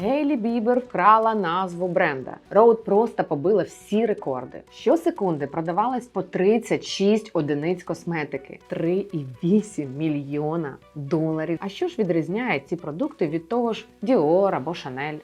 Гейлі Бібер вкрала назву бренда. Роуд просто побила всі рекорди. Щосекунди продавалось по 36 одиниць косметики, 3,8 мільйона доларів. А що ж відрізняє ці продукти від того ж Dior або Chanel?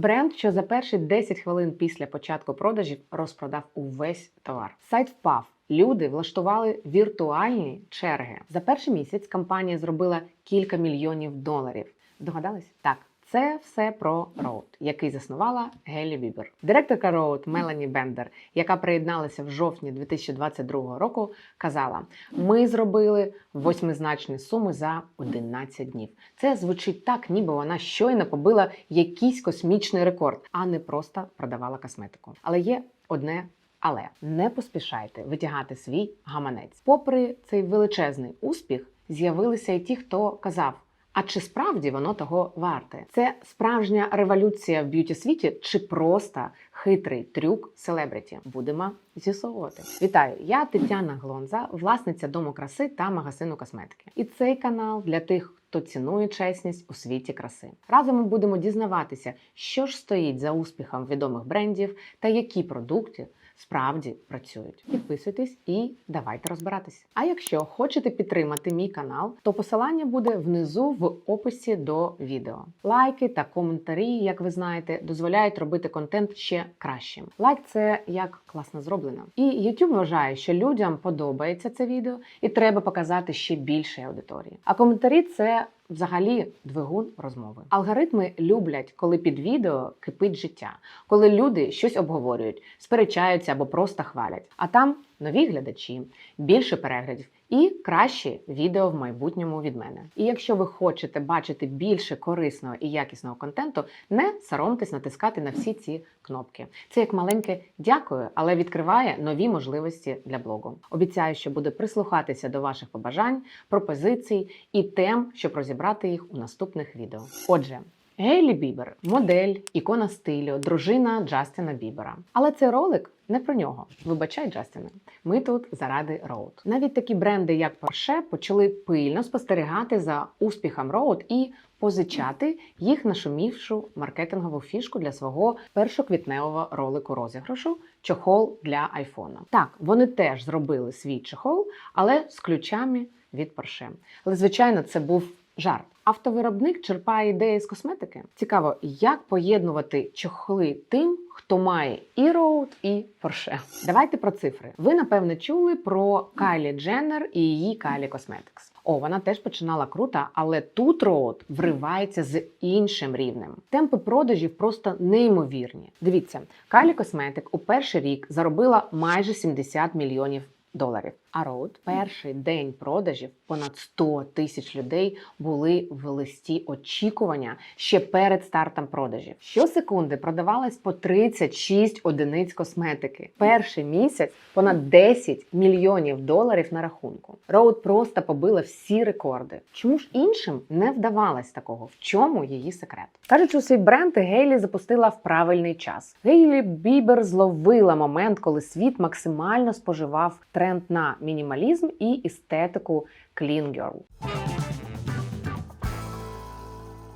Бренд, що за перші 10 хвилин після початку продажів розпродав увесь товар. Сайт впав. Люди влаштували віртуальні черги. За перший місяць компанія зробила кілька мільйонів доларів. Догадались? Так. Це все про Роуд, який заснувала Гелі Бібер. Директорка Роуд Мелані Бендер, яка приєдналася в жовтні 2022 року, казала: ми зробили восьмизначні суми за 11 днів. Це звучить так, ніби вона щойно побила якийсь космічний рекорд, а не просто продавала косметику. Але є одне. Але не поспішайте витягати свій гаманець. Попри цей величезний успіх, з'явилися і ті, хто казав. А чи справді воно того варте? Це справжня революція в б'юті світі, чи просто хитрий трюк селебриті? Будемо з'ясовувати. Вітаю! Я Тетяна Глонза, власниця дому краси та магазину косметики. І цей канал для тих, хто цінує чесність у світі краси. Разом ми будемо дізнаватися, що ж стоїть за успіхом відомих брендів та які продукти справді працюють. Підписуйтесь і давайте розбиратись. А якщо хочете підтримати мій канал, то посилання буде внизу в описі до відео. Лайки та коментарі, як ви знаєте, дозволяють робити контент ще кращим. Лайк це як класно зроблено. І YouTube вважає, що людям подобається це відео, і треба показати ще більшій аудиторії. А коментарі це взагалі двигун розмови. Алгоритми люблять, коли під відео кипить життя, коли люди щось обговорюють, сперечаються або просто хвалять. А там нові глядачі, більше переглядів і кращі відео в майбутньому від мене. І якщо ви хочете бачити більше корисного і якісного контенту, не соромтесь натискати на всі ці кнопки. Це як маленьке дякую, але відкриває нові можливості для блогу. Обіцяю, що буду прислухатися до ваших побажань, пропозицій і тем, щоб розібрати їх у наступних відео. Отже. Гейлі Бібер модель, ікона стилю, дружина Джастіна Бібера. Але цей ролик не про нього. Вибачай, Джастіне. Ми тут заради Роуд. Навіть такі бренди, як Porsche, почали пильно спостерігати за успіхом Роуд і позичати їх нашумівшу маркетингову фішку для свого першоквітневого ролику розіграшу чохол для айфона. Так, вони теж зробили свій чохол, але з ключами від Porsche. Але звичайно, це був жарт. Автовиробник черпає ідеї з косметики. Цікаво, як поєднувати чохли тим, хто має і Road, і Porsche. Давайте про цифри. Ви напевне чули про Кайлі Дженнер і її Kylie Cosmetics. О, вона теж починала круто, але тут Роуд вривається з іншим рівнем. Темпи продажів просто неймовірні. Дивіться, Kylie Cosmetics у перший рік заробила майже 70 мільйонів доларів. А Роуд перший день продажів понад 100 тисяч людей були в листі очікування ще перед стартом продажів. Щосекунди продавалось по 36 одиниць косметики. Перший місяць понад 10 мільйонів доларів на рахунку. Роуд просто побила всі рекорди. Чому ж іншим не вдавалось такого? В чому її секрет? Кажуть, у свій бренд Гейлі запустила в правильний час. Гейлі Бібер зловила момент, коли світ максимально споживав тренд на мінімалізм і естетику Clean Girl.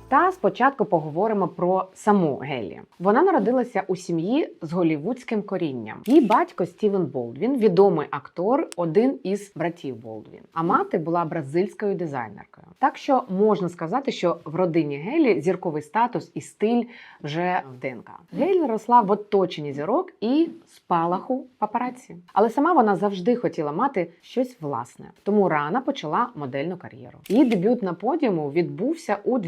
Та спочатку поговоримо про саму Гелі. Вона народилася у сім'ї з голівудським корінням. Її батько Стівен Болдвін, відомий актор, один із братів Болдвін. А мати була бразильською дизайнеркою. Так що можна сказати, що в родині Гелі зірковий статус і стиль вже в ДНК. Гелі росла в оточенні зірок і спалаху папараці. Але сама вона завжди хотіла мати щось власне, тому рано почала модельну кар'єру. Її дебют на подіуму відбувся у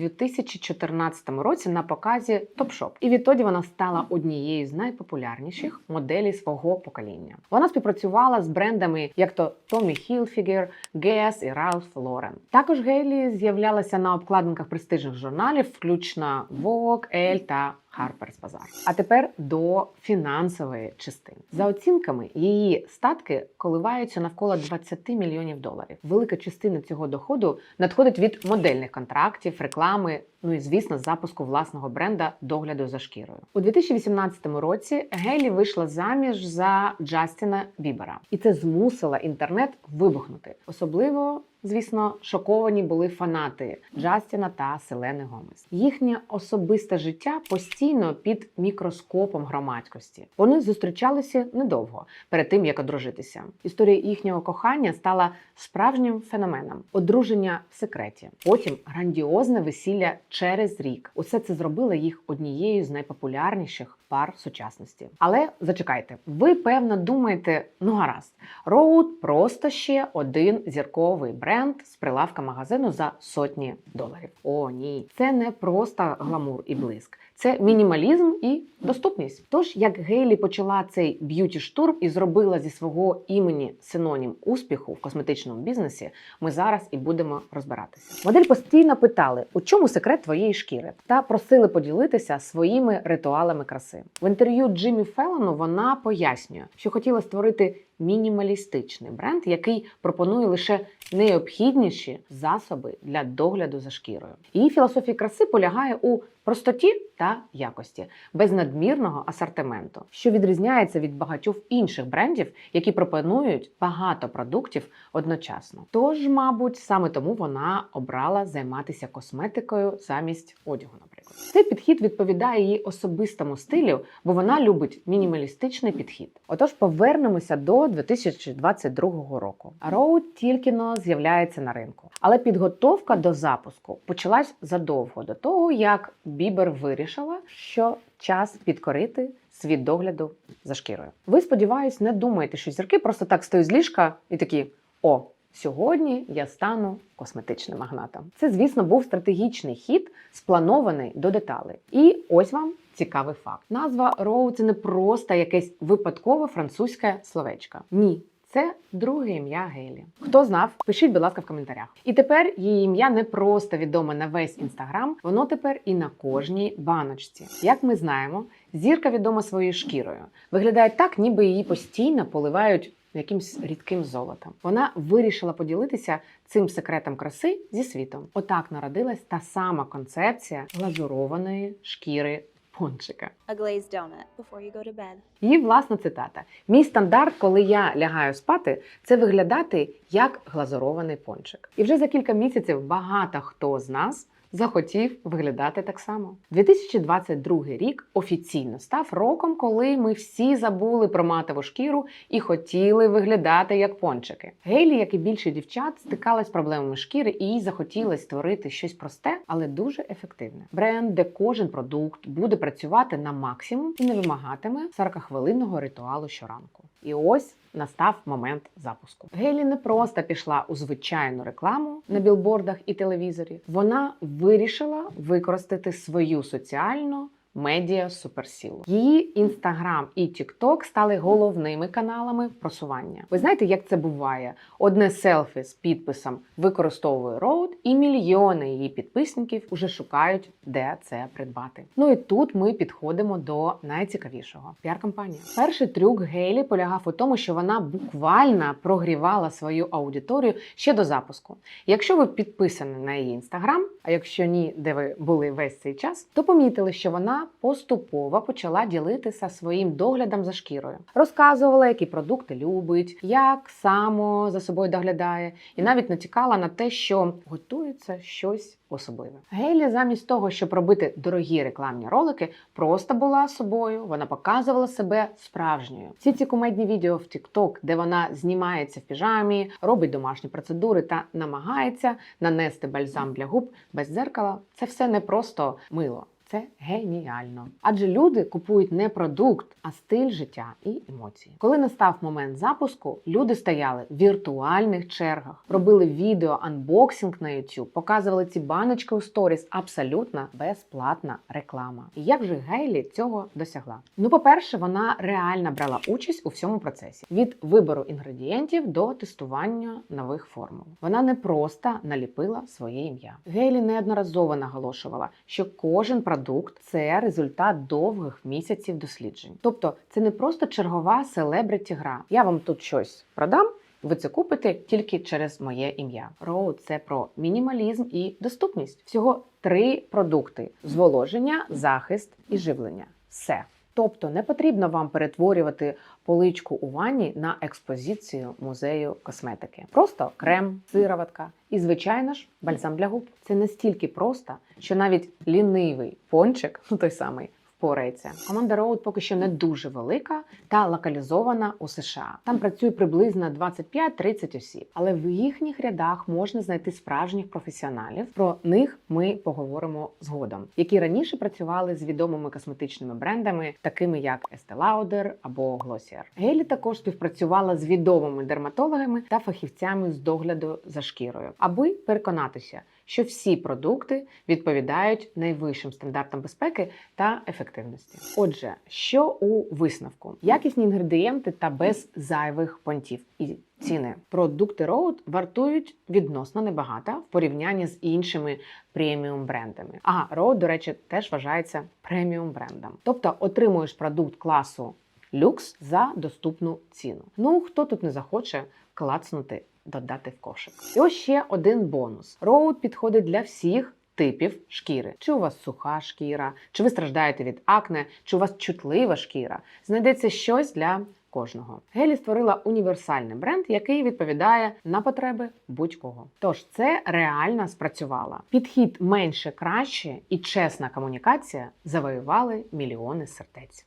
2014 році на показі Topshop. І відтоді вона стала однією з найпопулярніших моделей свого покоління. Вона співпрацювала з брендами, як то Tommy Hilfiger, Guess і Ralph Lauren. Також Гейлі з'являлася на обкладинках престижних журналів, включно Vogue, Elle та Harper's Bazaar. А тепер до фінансової частини. За оцінками, її статки коливаються навколо 20 мільйонів доларів. Велика частина цього доходу надходить від модельних контрактів, реклами, Ну і звісно, запуску власного бренда догляду за шкірою. У 2018 році Гейлі вийшла заміж за Джастіна Бібера, і це змусило інтернет вибухнути. Особливо. Звісно, шоковані були фанати Джастіна та Селени Гомес. Їхнє особисте життя постійно під мікроскопом громадськості. Вони зустрічалися недовго перед тим, як одружитися. Історія їхнього кохання стала справжнім феноменом. Одруження в секреті. Потім грандіозне весілля через рік. Усе це зробило їх однією з найпопулярніших пар сучасності. Але зачекайте, ви певно думаєте, ну гаразд, Роуд просто ще один зірковий бренд з прилавка магазину за сотні доларів. О, ні, це не просто гламур і блиск. Це мінімалізм і доступність. Тож, як Гейлі почала цей б'юті штурм і зробила зі свого імені синонім успіху в косметичному бізнесі, ми зараз і будемо розбиратися. Модель постійно питали, у чому секрет твоєї шкіри, та просили поділитися своїми ритуалами краси. В інтерв'ю Джиммі Феллону вона пояснює, що хотіла створити мінімалістичний бренд, який пропонує лише необхідніші засоби для догляду за шкірою. Її філософія краси полягає у простоті та якості, без надмірного асортименту, що відрізняється від багатьох інших брендів, які пропонують багато продуктів одночасно. Тож, мабуть, саме тому вона обрала займатися косметикою замість одягу, наприклад. Цей підхід відповідає її особистому стилю, бо вона любить мінімалістичний підхід. Отож, повернемося до 2022 року. Роуд тільки но з'являється на ринку, але підготовка до запуску почалась задовго до того, як Бібер вирішила, що час підкорити світ догляду за шкірою. Ви сподіваюсь, не думаєте, що зірки просто так стають з ліжка і такі о. Сьогодні я стану косметичним магнатом. Це, звісно, був стратегічний хід, спланований до деталей. І ось вам цікавий факт: назва Роу це не просто якесь випадкове французьке словечко. Ні. Це друге ім'я Гейлі. Хто знав, пишіть, будь ласка, в коментарях. І тепер її ім'я не просто відоме на весь інстаграм, воно тепер і на кожній баночці. Як ми знаємо, зірка відома своєю шкірою. Виглядає так, ніби її постійно поливають якимсь рідким золотом. Вона вирішила поділитися цим секретом краси зі світом. Отак народилась та сама концепція глазурованої шкіри пончика. a glazed donut before you go to bed. Її власна цитата: Мій стандарт, коли я лягаю спати, це виглядати як глазурований пончик. І вже за кілька місяців багато хто з нас. Захотів виглядати так само. 2022 рік офіційно став роком, коли ми всі забули про матову шкіру і хотіли виглядати як пончики. Гейлі, як і більше дівчат, стикалась з проблемами шкіри, і їй захотілося створити щось просте, але дуже ефективне. Бренд, де кожен продукт буде працювати на максимум і не вимагатиме 40-хвилинного ритуалу щоранку. І ось настав момент запуску. Гелі не просто пішла у звичайну рекламу на білбордах і телевізорі. Вона вирішила використати свою соціальну. Медіа суперсилу. Її інстаграм і Тікток стали головними каналами просування. Ви знаєте, як це буває? Одне селфі з підписом використовує роуд, і мільйони її підписників уже шукають, де це придбати. Ну і тут ми підходимо до найцікавішого піар-кампанії. Перший трюк Гейлі полягав у тому, що вона буквально прогрівала свою аудиторію ще до запуску. Якщо ви підписані на її інстаграм, а якщо ні, де ви були весь цей час, то помітили, що вона поступово почала ділитися своїм доглядом за шкірою, розказувала, які продукти любить, як само за собою доглядає, і навіть натякала на те, що готується щось особливе. Гейлі, замість того, щоб робити дорогі рекламні ролики, просто була собою. Вона показувала себе справжньою. Всі ці кумедні відео в TikTok, де вона знімається в піжамі, робить домашні процедури та намагається нанести бальзам для губ без дзеркала. Це все не просто мило. Це геніально. Адже люди купують не продукт, а стиль життя і емоції. Коли настав момент запуску, люди стояли в віртуальних чергах, робили відео анбоксинг на YouTube, показували ці баночки у сторіс. Абсолютно безплатна реклама. І як же Гейлі цього досягла? Ну, по-перше, вона реально брала участь у всьому процесі від вибору інгредієнтів до тестування нових формул. Вона не просто наліпила своє ім'я. Гейлі неодноразово наголошувала, що кожен продукт це результат довгих місяців досліджень. Тобто, це не просто чергова селебриті гра. Я вам тут щось продам. ви це купите тільки через моє ім'я. Роу це про мінімалізм і доступність. Всього три продукти: зволоження, захист і живлення. Все. Тобто не потрібно вам перетворювати поличку у ванні на експозицію музею косметики. Просто крем, сироватка і, звичайно ж, бальзам для губ. Це настільки просто, що навіть лінивий пончик, ну той самий. Впорається. Команда Road поки що не дуже велика та локалізована у США. Там працює приблизно 25-30 осіб, але в їхніх рядах можна знайти справжніх професіоналів. Про них ми поговоримо згодом, які раніше працювали з відомими косметичними брендами, такими як Estee Lauder або Glossier. Гейлі також співпрацювала з відомими дерматологами та фахівцями з догляду за шкірою, аби переконатися, що всі продукти відповідають найвищим стандартам безпеки та ефективності. Отже, що у висновку? Якісні інгредієнти та без зайвих понтів і ціни. Продукти Road вартують відносно небагато в порівнянні з іншими преміум брендами. Ага, Road, до речі, теж вважається преміум брендом. Тобто отримуєш продукт класу люкс за доступну ціну. Ну хто тут не захоче клацнути додати в кошик. І ось ще один бонус: роуд підходить для всіх. Типів шкіри, чи у вас суха шкіра, чи ви страждаєте від акне, чи у вас чутлива шкіра. Знайдеться щось для кожного. Гелі створила універсальний бренд, який відповідає на потреби будь-кого. Тож це реально спрацювало. Підхід менше краще і чесна комунікація завоювали мільйони сердець.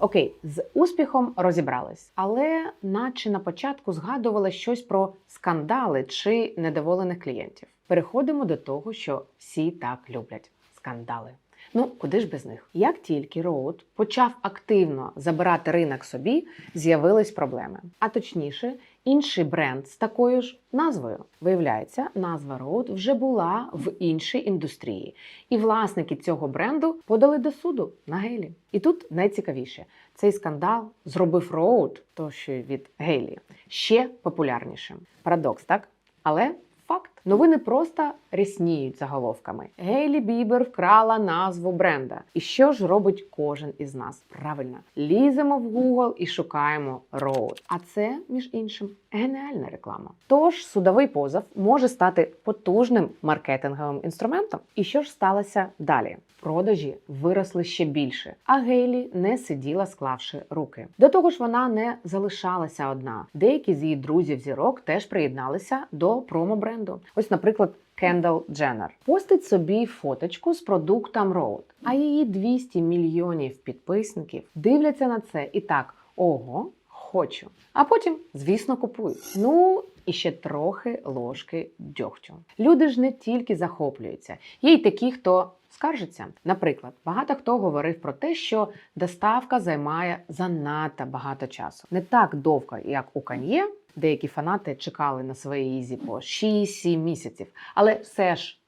Окей, з успіхом розібрались, але наче на початку згадували щось про скандали чи недоволених клієнтів. Переходимо до того, що всі так люблять скандали. Ну, куди ж без них? Як тільки Роуд почав активно забирати ринок собі, з'явились проблеми. А точніше, інший бренд з такою ж назвою. Виявляється, назва Роуд вже була в іншій індустрії, і власники цього бренду подали до суду на Гейлі. І тут найцікавіше: цей скандал зробив Роуд, то що від Гейлі, ще популярнішим. Парадокс, так? Але факт. Новини просто рясніють заголовками. Гейлі Бібер вкрала назву бренда. І що ж робить кожен із нас? Правильно, ліземо в Google і шукаємо Road. А це, між іншим, геніальна реклама. Тож судовий позов може стати потужним маркетинговим інструментом. І що ж сталося далі? Продажі виросли ще більше, а Гейлі не сиділа, склавши руки. До того ж, вона не залишалася одна. Деякі з її друзів зірок теж приєдналися до промо-бренду. Ось, наприклад, Кендал Дженнер постить собі фоточку з продуктом Road, а її 200 мільйонів підписників дивляться на це і так: ого, хочу. А потім, звісно, купують. Ну і ще трохи ложки дьогтю. Люди ж не тільки захоплюються, є й такі, хто. Скаржиться, наприклад, багато хто говорив про те, що доставка займає занадто багато часу, не так довго, як у Кан'є. Деякі фанати чекали на свої ізі по 6-7 місяців, але все ж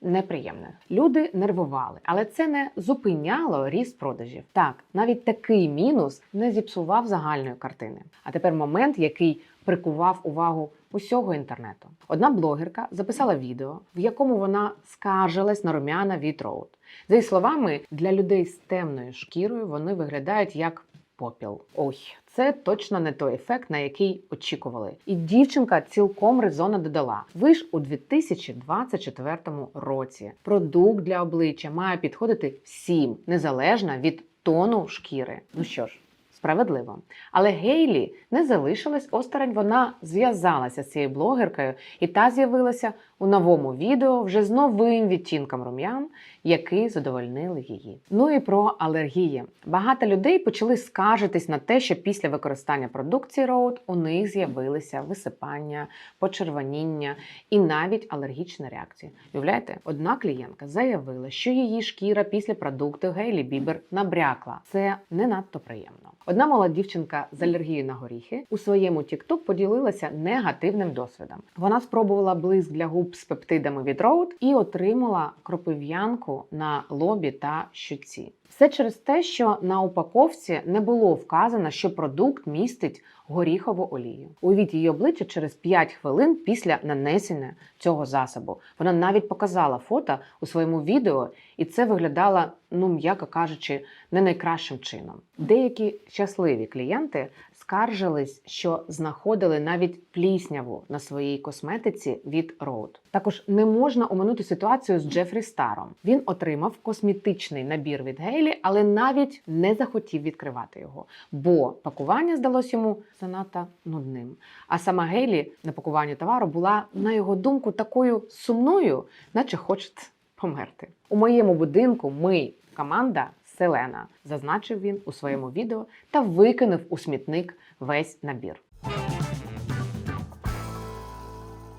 неприємне. Люди нервували, але це не зупиняло ріст продажів. Так, навіть такий мінус не зіпсував загальної картини. А тепер момент, який прикував увагу усього інтернету. Одна блогерка записала відео, в якому вона скаржилась на рум'яна від Роуд. За її словами, для людей з темною шкірою вони виглядають як попіл. Ой, це точно не той ефект, на який очікували. І дівчинка цілком резонно додала: ви ж у 2024 році продукт для обличчя має підходити всім, незалежно від тону шкіри. Ну що ж. Справедливо. Але Гейлі не залишилась осторонь, вона зв'язалася з цією блогеркою, і та з'явилася у новому відео вже з новим відтінком рум'ян, які задовольнили її. Ну і про алергії. Багато людей почали скаржитись на те, що після використання продукції Road у них з'явилися висипання, почервоніння і навіть алергічні реакції. Уявляєте, одна клієнтка заявила, що її шкіра після продукту Гейлі Бібер набрякла. Це не надто приємно. Одна молода дівчинка з алергією на горіхи у своєму TikTok поділилася негативним досвідом. Вона спробувала блиск для губ з пептидами від Роуд і отримала кропив'янку на лобі та щуці. Все через те, що на упаковці не було вказано, що продукт містить горіхову олію. Уявіть її обличчя через 5 хвилин після нанесення цього засобу. Вона навіть показала фото у своєму відео, і це виглядало, ну м'яко кажучи, не найкращим чином. Деякі щасливі клієнти скаржились, що знаходили навіть плісняву на своїй косметиці від Rode. Також не можна оминути ситуацію з Джефрі Старом. Він отримав косметичний набір від Гейлі, але навіть не захотів відкривати його, бо пакування здалось йому занадто нудним. А сама Гейлі на пакуванні товару була, на його думку, такою сумною, наче хоче померти. У моєму будинку ми команда Селена, зазначив він у своєму відео та викинув у смітник весь набір.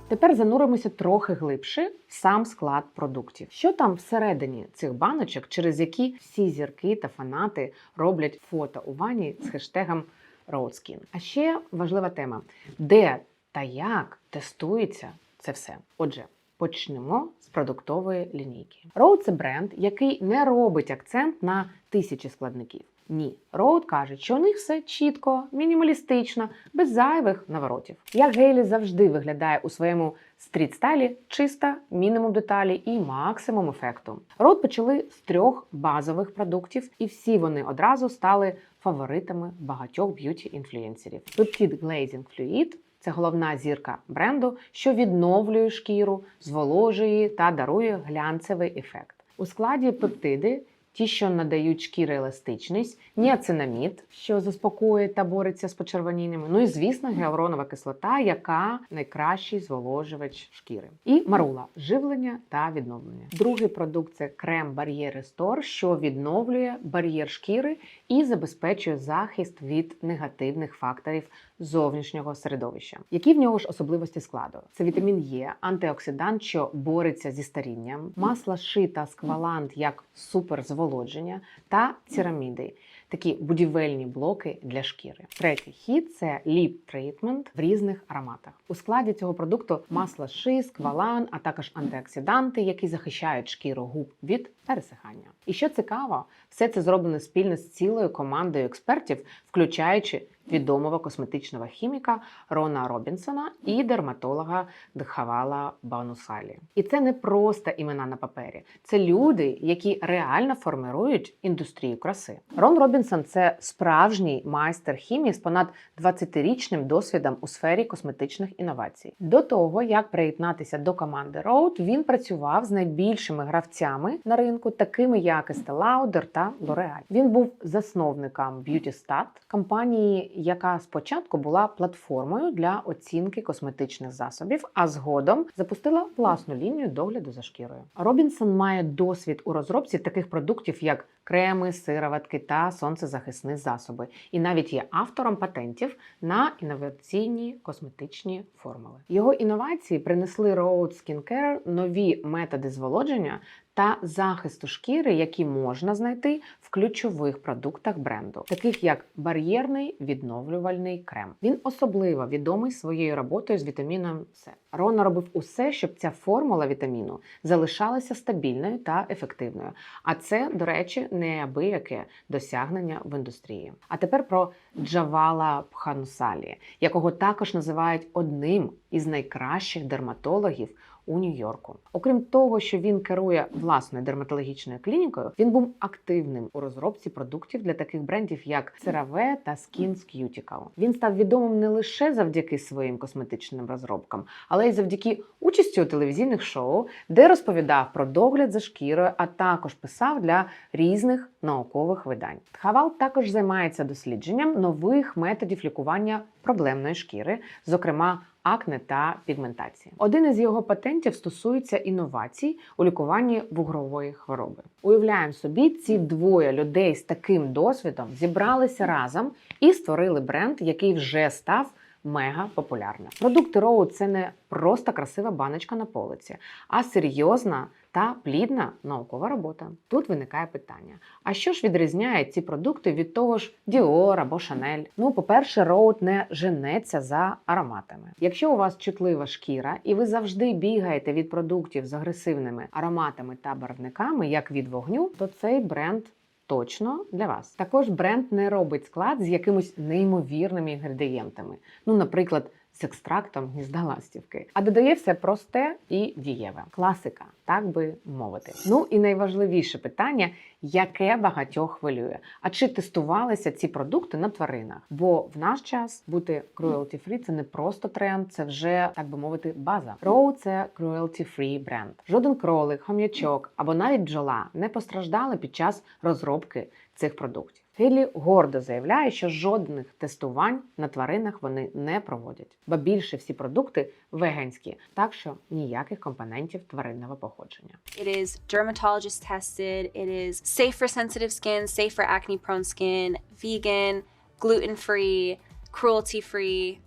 Тепер зануримося трохи глибше в сам склад продуктів. Що там всередині цих баночок, через які всі зірки та фанати роблять фото у ванні з хештегом RoadSkin. А ще важлива тема: де та як тестується це все. Отже, почнемо з продуктової лінійки. Rode – це бренд, який не робить акцент на тисячі складників. Ні, Роуд каже, що у них все чітко, мінімалістично, без зайвих наворотів. Як Гейлі завжди виглядає у своєму стріт-стайлі, чисто, мінімум деталі і максимум ефекту. Роуд почали з трьох базових продуктів, і всі вони одразу стали фаворитами багатьох б'юті-інфлюенсерів. Peptide Glazing Fluid – це головна зірка бренду, що відновлює шкіру, зволожує та дарує глянцевий ефект. У складі пептиди ті, що надають шкірі еластичність, ніацинамід, що заспокоює та бореться з почервоніннями. Ну і звісно, гіалуронова кислота, яка найкращий зволожувач шкіри. І марула живлення та відновлення. Другий продукт це крем бар'єр Рестор, що відновлює бар'єр шкіри і забезпечує захист від негативних факторів зовнішнього середовища. Які в нього ж особливості складу? Це вітамін Е, антиоксидант, що бореться зі старінням, масла шита, сквалант як суперзволодження та цераміди. Такі будівельні блоки для шкіри. Третій хід це ліп трейтмент в різних ароматах. У складі цього продукту масло ши, сквалан, а також антиоксиданти, які захищають шкіру губ від пересихання. І що цікаво, все це зроблено спільно з цілою командою експертів, включаючи відомого косметичного хіміка Рона Робінсона і дерматолога Дхавала Банусалі. І це не просто імена на папері, це люди, які реально формирують індустрію краси. Рон Робінсон це справжній майстер хімії з понад 20-річним досвідом у сфері косметичних інновацій. До того як приєднатися до команди Road, він працював з найбільшими гравцями на ринку, такими як Estee Lauder та L'Oreal. Він був засновником BeautyStat, компанії, яка спочатку була платформою для оцінки косметичних засобів, а згодом запустила власну лінію догляду за шкірою. Робінсон має досвід у розробці таких продуктів, як креми, сироватки та сонцезахисні засоби, і навіть є автором патентів на інноваційні косметичні формули. Його інновації принесли Rode Skincare нові методи зволодження та захисту шкіри, які можна знайти в ключових продуктах бренду, таких як бар'єрний відновлювальний крем. Він особливо відомий своєю роботою з вітаміном С. Рона робив усе, щоб ця формула вітаміну залишалася стабільною та ефективною. А це, до речі, неабияке досягнення в індустрії. А тепер про Джавала Пханусалі, якого також називають одним із найкращих дерматологів у Нью-Йорку. Окрім того, що він керує власною дерматологічною клінікою, він був активним у розробці продуктів для таких брендів, як CeraVe та Skin's Cuticle. Він став відомим не лише завдяки своїм косметичним розробкам, але й завдяки участі у телевізійних шоу, де розповідав про догляд за шкірою, а також писав для різних наукових видань. Тхавал також займається дослідженням нових методів лікування проблемної шкіри, зокрема акне та пігментації. Один із його патентів стосується інновацій у лікуванні вугрової хвороби. Уявляємо собі, ці двоє людей з таким досвідом зібралися разом і створили бренд, який вже став. Мега популярна. Продукти Роу це не просто красива баночка на полиці, а серйозна та плідна наукова робота. Тут виникає питання: а що ж відрізняє ці продукти від того ж Dior або Chanel? Ну, по-перше, Роуд не женеться за ароматами. Якщо у вас чутлива шкіра і ви завжди бігаєте від продуктів з агресивними ароматами та барвниками, як від вогню, то цей бренд точно для вас. Також бренд не робить склад з якимись неймовірними інгредієнтами. Ну, наприклад, з екстрактом гнізда ластівки, а додає все просте і дієве. Класика, так би мовити. Ну і найважливіше питання, яке багатьох хвилює. А чи тестувалися ці продукти на тваринах? Бо в наш час бути cruelty free – це не просто тренд, це вже так би мовити база. Роу це cruelty free бренд. Жоден кролик, хом'ячок або навіть бджола не постраждали під час розробки цих продуктів. Гейлі гордо заявляє, що жодних тестувань на тваринах вони не проводять, ба більше всі продукти веганські, так що ніяких компонентів тваринного походження. It is dermatologist tested. It is safe for sensitive skin, safe for acne prone skin, vegan, gluten free, cruelty free,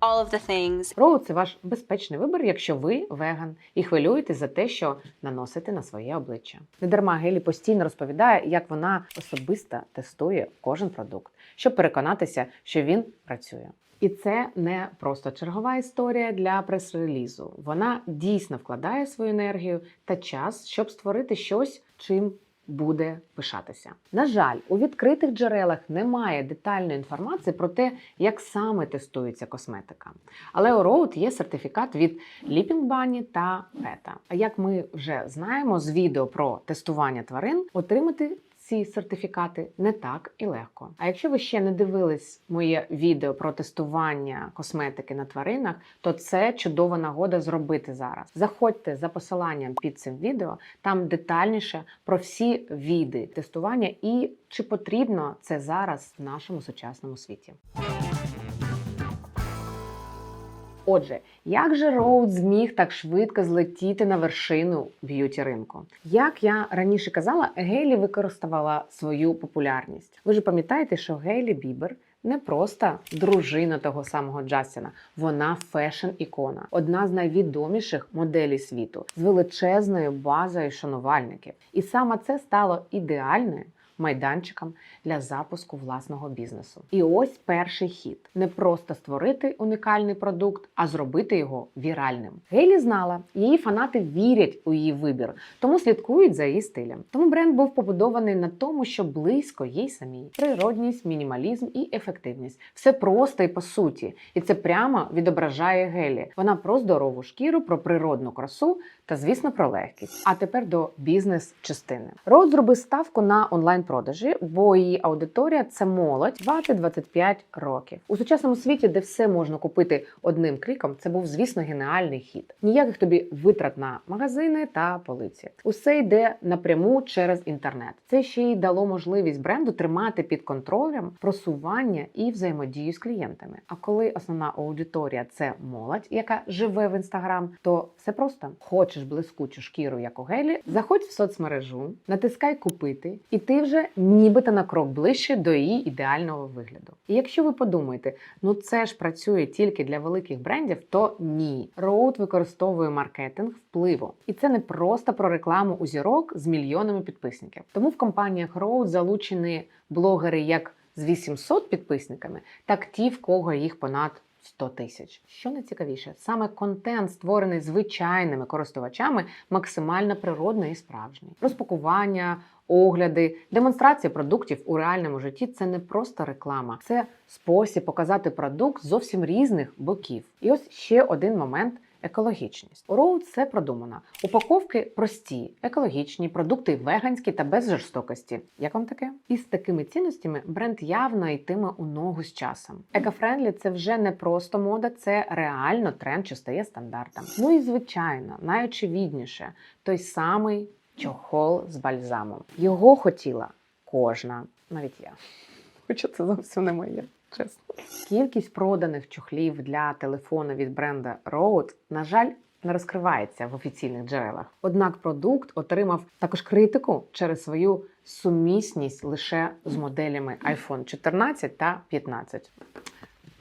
all of the things. Роу це ваш безпечний вибір, якщо ви веган і хвилюєтесь за те, що наносите на своє обличчя. Недарма Гелі постійно розповідає, як вона особисто тестує кожен продукт, щоб переконатися, що він працює. І це не просто чергова історія для прес-релізу. Вона дійсно вкладає свою енергію та час, щоб створити щось, чим буде пишатися. На жаль, у відкритих джерелах немає детальної інформації про те, як саме тестується косметика. Але у Road є сертифікат від Leaping Bunny та PETA. А як ми вже знаємо з відео про тестування тварин, отримати ці сертифікати не так і легко. А якщо ви ще не дивились моє відео про тестування косметики на тваринах, то це чудова нагода зробити зараз. Заходьте за посиланням під цим відео, там детальніше про всі віди тестування і чи потрібно це зараз в нашому сучасному світі. Отже, як же Роуд зміг так швидко злетіти на вершину б'юті ринку? Як я раніше казала, Гейлі використовувала свою популярність. Ви ж пам'ятаєте, що Гейлі Бібер не просто дружина того самого Джастіна, вона фешн-ікона, одна з найвідоміших моделей світу з величезною базою шанувальників. І саме це стало ідеальною майданчиком для запуску власного бізнесу. І ось перший хід: не просто створити унікальний продукт, а зробити його віральним. Гейлі знала, її фанати вірять у її вибір, тому слідкують за її стилем. Тому бренд був побудований на тому, що близько їй самій: природність, мінімалізм і ефективність. Все просто і по суті, і це прямо відображає Гелі. Вона про здорову шкіру, про природну красу та, звісно, про легкість. А тепер до бізнес-частини. Роуд зробив ставку на онлайн-продажі, бо її аудиторія це молодь 20-25 років. У сучасному світі, де все можна купити одним кліком, це був, звісно, геніальний хід. Ніяких тобі витрат на магазини та полиці. Усе йде напряму через інтернет. Це ще й дало можливість бренду тримати під контролем просування і взаємодію з клієнтами. А коли основна аудиторія це молодь, яка живе в інстаграм, то все просто хочеш блискучу шкіру, як у гелі, заходь в соцмережу, натискай купити, і ти вже нібито на крок ближче до її ідеального вигляду. І якщо ви подумаєте, ну це ж працює тільки для великих брендів, то ні. Роуд використовує маркетинг впливу, і це не просто про рекламу у зірок з мільйонами підписників. Тому в компаніях Роуд залучені блогери як з 800 підписниками, так ті, в кого їх понад 100 тисяч. Що найцікавіше, саме контент, створений звичайними користувачами, максимально природний і справжній. Розпакування, огляди, демонстрація продуктів у реальному житті це не просто реклама, це спосіб показати продукт зовсім різних боків. І ось ще один момент. Екологічність. Роуд все продумано. Упаковки прості, екологічні, продукти веганські та без жорстокості. Як вам таке? І з такими цінностями бренд явно йтиме у ногу з часом. Екофрендлі це вже не просто мода, це реально тренд, що стає стандартом. Ну і звичайно, найочевидніше, той самий чохол з бальзамом. Його хотіла кожна, навіть я. Хоча це зовсім не моє. Чесно. Кількість проданих чохлів для телефону від бренда Rode, на жаль, не розкривається в офіційних джерелах. Однак продукт отримав також критику через свою сумісність лише з моделями iPhone 14 та 15.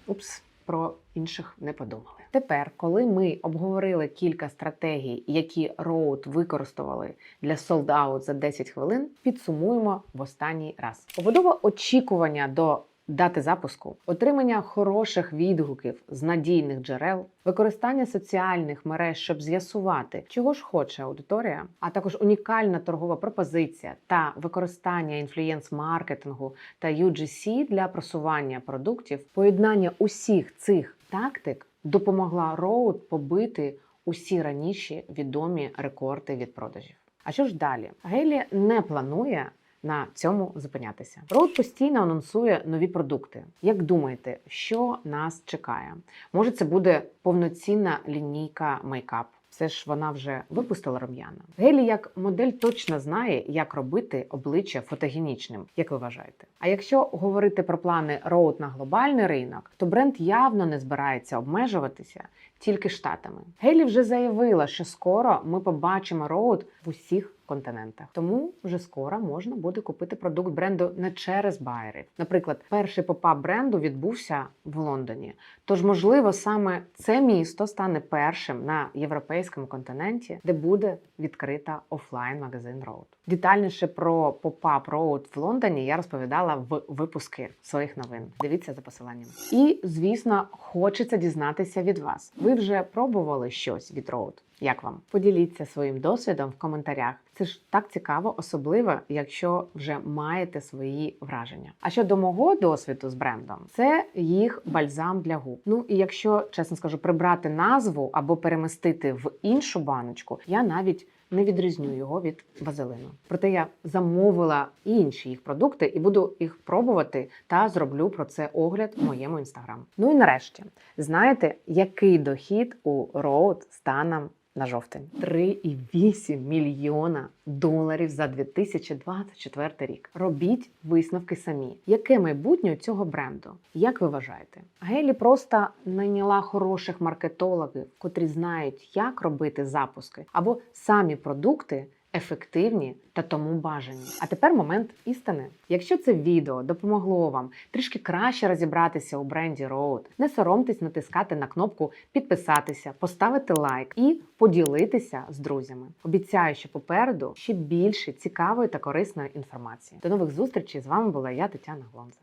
Упс, про інших не подумали. Тепер, коли ми обговорили кілька стратегій, які Road використовували для out за 10 хвилин, підсумуємо в останній раз. Побудова очікування до дати запуску, отримання хороших відгуків з надійних джерел, використання соціальних мереж, щоб з'ясувати, чого ж хоче аудиторія, а також унікальна торгова пропозиція та використання інфлюєнс-маркетингу та UGC для просування продуктів. Поєднання усіх цих тактик допомогла Road побити усі раніше відомі рекорди від продажів. А що ж далі? Гейлі не планує на цьому зупинятися. Роуд постійно анонсує нові продукти. Як думаєте, що нас чекає? Може, це буде повноцінна лінійка мейкап. Це ж вона вже випустила рум'яна. Гелі як модель точно знає, як робити обличчя фотогенічним, як ви вважаєте. А якщо говорити про плани Роуд на глобальний ринок, то бренд явно не збирається обмежуватися тільки штатами. Гелі вже заявила, що скоро ми побачимо Роуд в усіх континентах. Тому вже скоро можна буде купити продукт бренду не через байерів. Наприклад, перший попап бренду відбувся в Лондоні. Тож, можливо, саме це місто стане першим на європейському континенті, де буде відкрита офлайн магазин Road. Детальніше про попап Road в Лондоні я розповідала в випуски своїх новин. Дивіться за посиланням. І звісно, хочеться дізнатися від вас. Ви вже пробували щось від Road? Як вам? Поділіться своїм досвідом в коментарях. Це ж так цікаво, особливо, якщо вже маєте свої враження. А щодо мого досвіду з брендом, це їх бальзам для губ. Ну і якщо чесно скажу, прибрати назву або перемістити в іншу баночку, я навіть не відрізню його від вазелину. Проте я замовила інші їх продукти і буду їх пробувати та зроблю про це огляд в моєму інстаграм. Ну і нарешті, знаєте, який дохід у Road станом на жовтень 3,8 мільйона доларів за 2024 рік. Робіть висновки самі. Яке майбутнє у цього бренду? Як ви вважаєте? Гелі просто найняла хороших маркетологів, котрі знають, як робити запуски, або самі продукти. Ефективні та тому бажані. А тепер момент істини. Якщо це відео допомогло вам трішки краще розібратися у бренді Road, не соромтесь натискати на кнопку підписатися, поставити лайк і поділитися з друзями. Обіцяю, що попереду ще більше цікавої та корисної інформації. До нових зустрічей з вами була я, Тетяна Глонза.